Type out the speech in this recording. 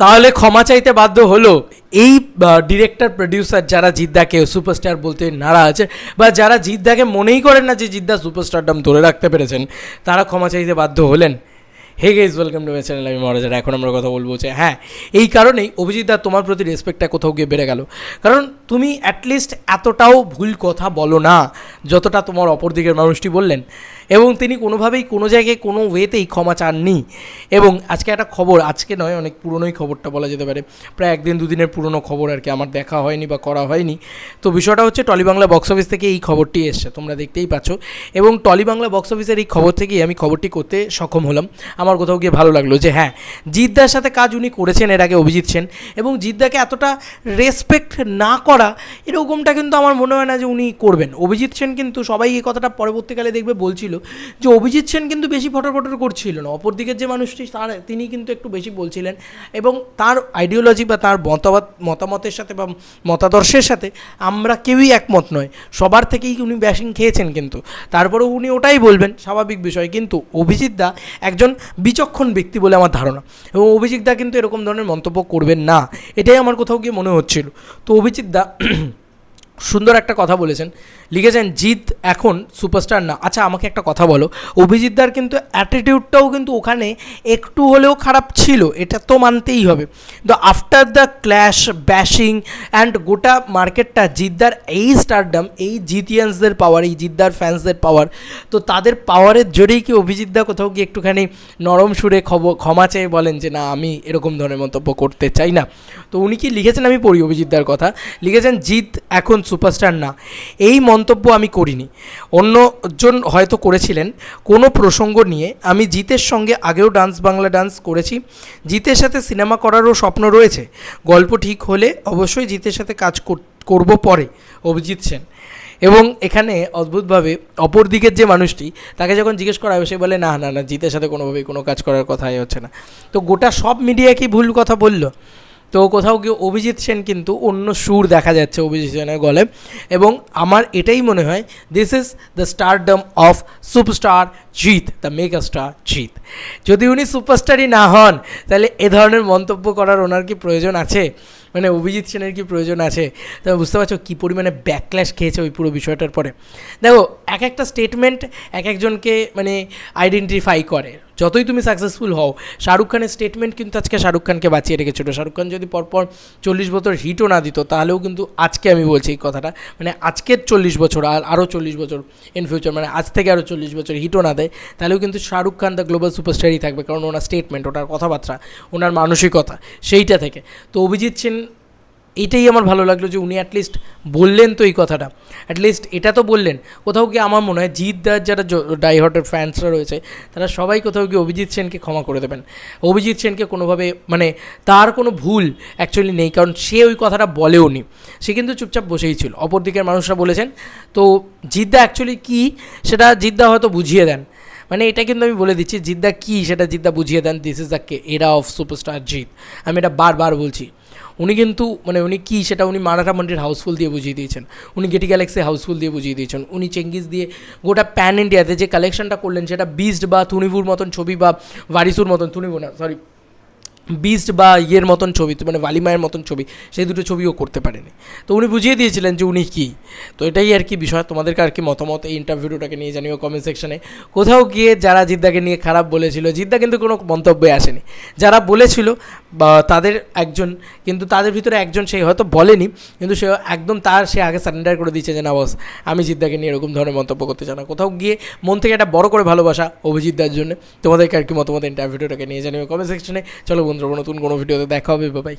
তাহলে ক্ষমা চাইতে বাধ্য হলো এই ডিরেক্টর প্রডিউসার যারা জিদ্দাকে সুপারস্টার বলতে নারাজ বা যারা জিদ্দাকে মনেই করেন না যে জিদ্দা সুপারস্টারডাম ধরে রাখতে পেরেছেন, তারা ক্ষমা চাইতে বাধ্য হলেন। Hey guys welcome to my channel আমি মহারাজারা এখন আমরা কথা বলব যে হ্যাঁ এই কারণেই অভিজিৎ দা তোমার প্রতি রেসপেক্টটা কোথাও গিয়ে বেড়ে গেল। কারণ তুমি অ্যাটলিস্ট এতটাও ভুল কথা বলো না, যতটা তোমার অপর দিকের মানুষটি বললেন। এবং তিনি কোনোভাবেই কোনো জায়গায় কোনো ওয়েতেই ক্ষমা চাননি। এবং আজকে একটা খবর, আজকে নয়, অনেক পুরনোই খবরটা বলা যেতে পারে। প্রায় একদিন দুদিনের পুরনো খবর আর কি, আমার দেখা হয়নি বা করা হয়নি। তো বিষয়টা হচ্ছে টলি বাংলা বক্স অফিস থেকে এই খবরটি এসছে, তোমরা দেখতেই পাচ্ছ। এবং টলি বাংলা বক্স অফিসের এই খবর থেকেই আমি খবরটি করতে সক্ষম হলাম। আমার কোথাও গিয়ে ভালো লাগল যে হ্যাঁ জিদ্দার সাথে কাজ উনি করেছেন এর আগে অভিজিৎ সেন। এবং জিদ্দাকে এতটা রেসপেক্ট না করা এরকমটা কিন্তু আমার মনে হয় না যে উনি করবেন। অভিজিৎ সেন কিন্তু সবাই এই কথাটা পরবর্তীকালে দেখবে বলছিল যে অভিজিৎ সেন কিন্তু বেশি ফটর ফটর করছিল না। অপরদিকের যে মানুষটি, তার, তিনি কিন্তু একটু বেশি বলছিলেন এবং তার আইডিওলজি বা তার মতামত মতামতের সাথে বা মতাদর্শের সাথে আমরা কেউই একমত নয়। সবার থেকেই উনি ব্যাশিং খেয়েছেন কিন্তু। তারপরেও উনি ওটাই বলবেন, স্বাভাবিক বিষয়। কিন্তু অভিজিৎ দা একজন বিচক্ষণ ব্যক্তি বলে আমার ধারণা এবং অভিজিৎ দা কিন্তু এরকম ধরনের মন্তব্য করবেন না। এটাই আমার কোথাও গিয়ে মনে হচ্ছিল। তো অভিজিৎ দা 嗯。সুন্দর একটা কথা বলেছেন। লিখেছেন, জিৎ এখন সুপারস্টার না। আচ্ছা আমাকে একটা কথা বলো। অভিজিৎদার কিন্তু অ্যাটিটিউডটাও কিন্তু ওখানে একটু হলেও খারাপ ছিল, এটা তো মানতেই হবে। তো after the clash bashing and গোটা মার্কেটটা জিদ্দার এই স্টারডাম এই জিতিয়ান্সদের পাওয়ার এই জিদ্দার ফ্যান্সদের পাওয়ার তো তাদের পাওয়ারের জোরেই কি অভিজিৎদা কোথাও কি একটুখানি নরম সুরে খবর ক্ষমা চেয়ে বলেন যে, না, আমি এরকম ধরনের মন্তব্য করতে চাই না। তো উনি কি লিখেছেন? আমি পড়ি অভিজিৎদার কথা। লিখেছেন, জিৎ এখন সুপারস্টার না। এই মন্তব্য আমি করিনি। অন্যজন হয়তো করেছিলেন। কোনো প্রসঙ্গ নিয়ে আমি জিতের সঙ্গে আগেও ডান্স বাংলা ডান্স করেছি। জিতের সাথে সিনেমা করারও স্বপ্ন রয়েছে। গল্প ঠিক হলে অবশ্যই জিতের সাথে কাজ কর- করব পরে, অভিজিৎ সেন। এবং এখানে অদ্ভুতভাবে অপর দিকের যে মানুষটি, তাকে যখন জিজ্ঞেস করা হয় সে বলে, না না না, জিতের সাথে কোনোভাবেই কোনো কাজ করার কথাই হচ্ছে না। তো গোটা সব মিডিয়া কি ভুল কথা বলল? তো কোথাও গিয়ে অভিজিৎ সেন কিন্তু অন্য সুর দেখা যাচ্ছে অভিজিৎ সেনের গলে। এবং আমার এটাই মনে হয় this is the stardom of superstar Jeet the mega star Jeet যদি উনি সুপারস্টারই না হন, তাহলে এ ধরনের মন্তব্য করার ওনার কি প্রয়োজন আছে? মানে অভিজিৎ সেনের কি প্রয়োজন আছে? তবে বুঝতে পারছ কী পরিমাণে ব্যাকল্যাশ খেয়েছে ওই পুরো বিষয়টার পরে। দেখো, এক একটা স্টেটমেন্ট এক একজনকে মানে আইডেন্টিফাই করে। যতই তুমি সাকসেসফুল হও, শাহরুখ খানের স্টেটমেন্ট কিন্তু আজকে শাহরুখ খানকে বাঁচিয়ে রেখেছিল। শাহরুখ খান যদি পরপর চল্লিশ বছর হিটও না দিত, তাহলেও কিন্তু আজকে আমি বলছি এই কথাটা মানে আজকের চল্লিশ বছর, আর আরও চল্লিশ বছর ইন ফিউচার মানে আজ থেকে আরও চল্লিশ বছর হিটও না দেয়, তাহলেও কিন্তু শাহরুখ খান দ্য গ্লোবাল সুপারস্টারই থাকবে, কারণ ওনার স্টেটমেন্ট ওনার কথাবার্তা, ওনার মানসিকতা, সেইটা থেকে। তো অভিজিৎ সেন এটাই আমার ভালো লাগল যে উনি অ্যাটলিস্ট বললেন তো এই কথাটা। অ্যাটলিস্ট এটা তো বললেন। কোথাও গিয়ে আমার মনে হয় জিৎ দার যারা ডাইহটের ফ্যান্সরা রয়েছে, তারা সবাই কোথাও গিয়ে অভিজিৎ সেনকে ক্ষমা করে দেবেন। অভিজিৎ সেনকে কোনোভাবে মানে তার কোনো ভুল অ্যাকচুয়ালি নেই, কারণ সে ওই কথাটা বলেও নি। সে কিন্তু চুপচাপ বসেই ছিল। অপর দিকের মানুষরা বলেছেন, তো জিদ্দা অ্যাকচুয়ালি কী? সেটা জিদ্দা হয়তো বুঝিয়ে দেন। মানে এটা কিন্তু আমি বলে দিচ্ছি, জিদ্দা কী সেটা জিদ্দা বুঝিয়ে দেন this is the era of superstar Jeet. আমি এটা বারবার বলছি। উনি কিন্তু মানে উনি কী সেটা উনি মারাঠা মন্ডির হাউসফুল দিয়ে বুঝিয়ে দিয়েছেন। উনি গেটি গ্যালাক্সি হাউসফুল দিয়ে বুঝিয়ে দিয়েছেন। উনি চেঙ্গিস দিয়ে গোটা প্যান ইন্ডিয়াতে যে কালেকশনটা করলেন, সেটা বিস্ট বা থুনিপুর মতন ছবি বা ভারিসুর মতন থুনিপুর না সরি বিস্ট বা ইয়ের মতন ছবি মানে বালিমায়ের মতন ছবি, সেই দুটো ছবিও করতে পারেনি। তো উনি বুঝিয়ে দিয়েছিলেন যে উনি কী। তো এটাই আর কি বিষয়। তোমাদেরকে আর কি মতামত এই ইন্টারভিউটাকে নিয়ে জানিও কমেন্ট সেকশনে কোথাও গিয়ে যারা জিদ্দাকে নিয়ে খারাপ বলেছিল, জিদ্দা কিন্তু কোনো মন্তব্যে আসেনি। যারা বলেছিল তাদের একজন, কিন্তু তাদের ভিতরে একজন সেই হয়তো বলেনি, কিন্তু সে একদম তার, সে আগে সারেন্ডার করে দিয়েছে যে, না বস আমি জিদ্দাকে নিয়ে এরকম ধরনের মন্তব্য করতে চাই না। কোথাও গিয়ে মন থেকে একটা বড় করে ভালোবাসা অভিজিৎদার জন্য। তোমাদেরকে আর কি মতামত ইন্টারভিউটাকে নিয়ে জানিও কমেন্ট সেকশনে চলো বন্ধুরা নতুন কোনো ভিডিওতে দেখা হবে বাবাই